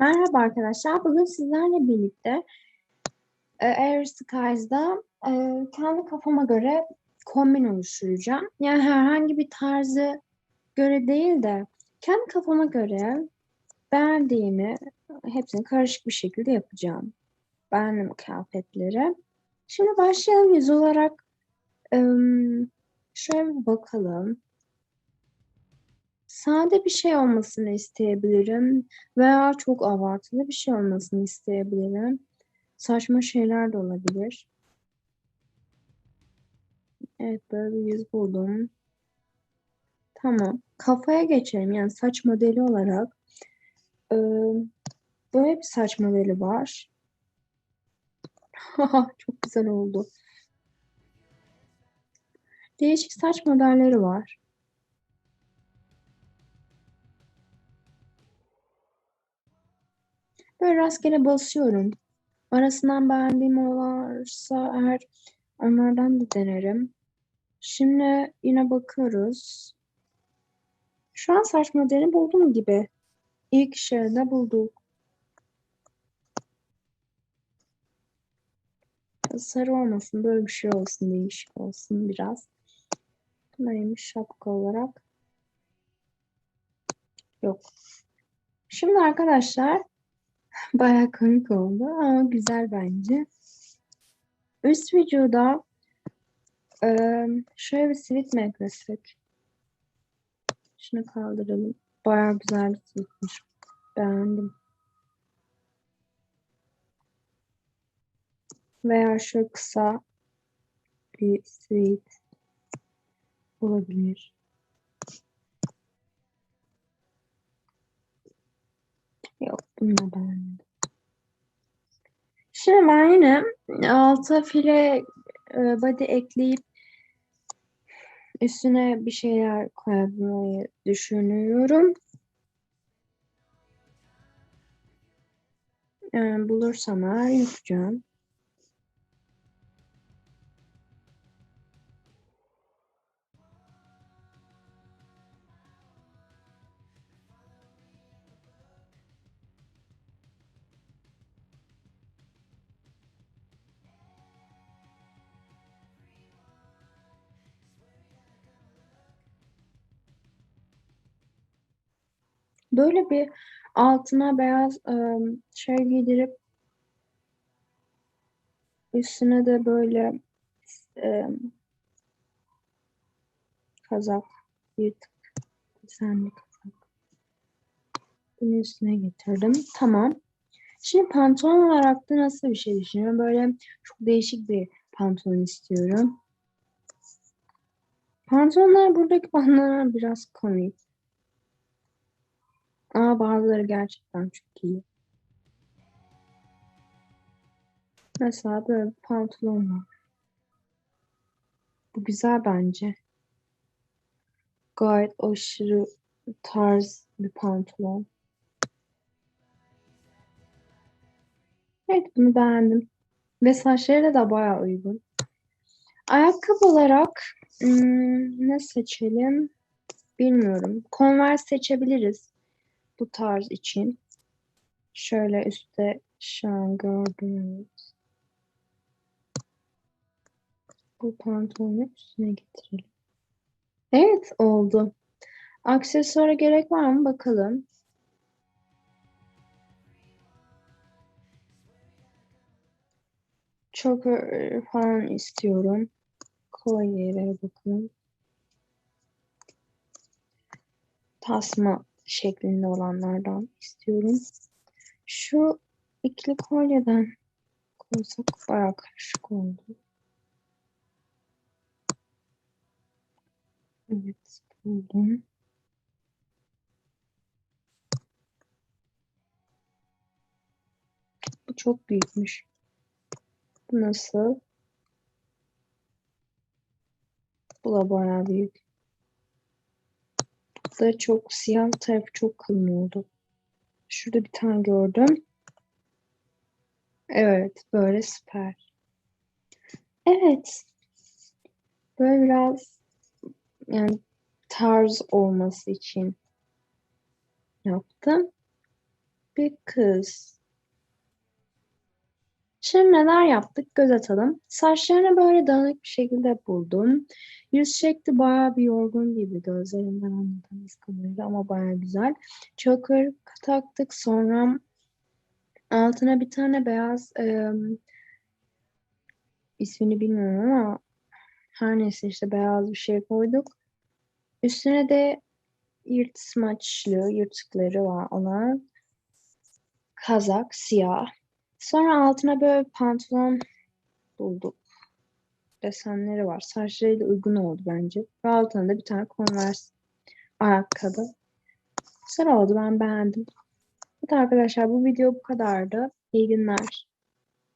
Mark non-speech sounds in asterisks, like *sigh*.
Merhaba arkadaşlar. Bugün sizlerle birlikte e, Air Skies'da e, kendi kafama göre kombin oluşturacağım. Yani herhangi bir tarzı göre değil de kendi kafama göre beğendiğimi hepsini karışık bir şekilde yapacağım. Beğendim kıyafetleri. Şimdi başlayalım yüz olarak. şöyle bir bakalım. Sade bir şey olmasını isteyebilirim veya çok abartılı bir şey olmasını isteyebilirim. Saçma şeyler de olabilir. Evet böyle bir yüz buldum. Tamam. Kafaya geçelim. Yani saç modeli olarak e, böyle bir saç modeli var. *laughs* Çok güzel oldu. Değişik saç modelleri var. Böyle rastgele basıyorum. Arasından beğendiğim varsa eğer onlardan da denerim. Şimdi yine bakıyoruz. Şu an saç modeli buldum gibi. İlk şeyde bulduk. Sarı olmasın, böyle bir şey olsun, değişik olsun biraz. Neymiş şapka olarak? Yok. Şimdi arkadaşlar Bayağı komik oldu ama güzel bence. Üst vücuda şöyle bir sivit mi eklesek? Şunu kaldıralım. Bayağı güzel bir sivitmiş. Beğendim. Veya şöyle kısa bir sivit olabilir. Yok bunu da beğenmedim. Şimdi ben yine alta file e, body ekleyip üstüne bir şeyler koymayı düşünüyorum. E, bulursam eğer yapacağım. Böyle bir altına beyaz şey giydirip üstüne de böyle kazak yırtık desenli kazak. Bunu üstüne getirdim. Tamam. Şimdi pantolon olarak da nasıl bir şey düşünüyorum? Böyle çok değişik bir pantolon istiyorum. Pantolonlar buradaki pantolonlar biraz komik. Ama bazıları gerçekten çok iyi. Mesela böyle bir pantolon var. Bu güzel bence. Gayet aşırı tarz bir pantolon. Evet bunu beğendim. Ve saçları da bayağı uygun. Ayakkabı olarak hmm, ne seçelim? Bilmiyorum. Converse seçebiliriz bu tarz için. Şöyle üstte şu an gördüğünüz bu pantolonu üstüne getirelim. Evet oldu. Aksesuara gerek var mı bakalım. Çok e, falan istiyorum. Kolyelere bakalım. Tasma şeklinde olanlardan istiyorum. Şu ikili kolyeden koysak bayağı karışık oldu. Evet buldum. Bu çok büyükmüş. Bu nasıl? Bu da bayağı büyük. Da çok siyah tarafı çok kalın oldu. Şurada bir tane gördüm. Evet, böyle süper. Evet. Böyle biraz yani tarz olması için yaptım. bir kız. Şimdi neler yaptık? Göz atalım. Saçlarını böyle dağınık bir şekilde buldum. Yüz şekli bayağı bir yorgun gibi gözlerinden anladığımız kadarıyla ama bayağı güzel. Choker taktık. Sonra altına bir tane beyaz em, ismini bilmiyorum ama her neyse işte beyaz bir şey koyduk. Üstüne de yırtmaçlı yırtıkları var olan kazak siyah. Sonra altına böyle pantolon bulduk. Desenleri var. Saçlarıyla uygun oldu bence. Ve altına da bir tane Converse ayakkabı. Güzel oldu. Ben beğendim. Evet arkadaşlar bu video bu kadardı. İyi günler.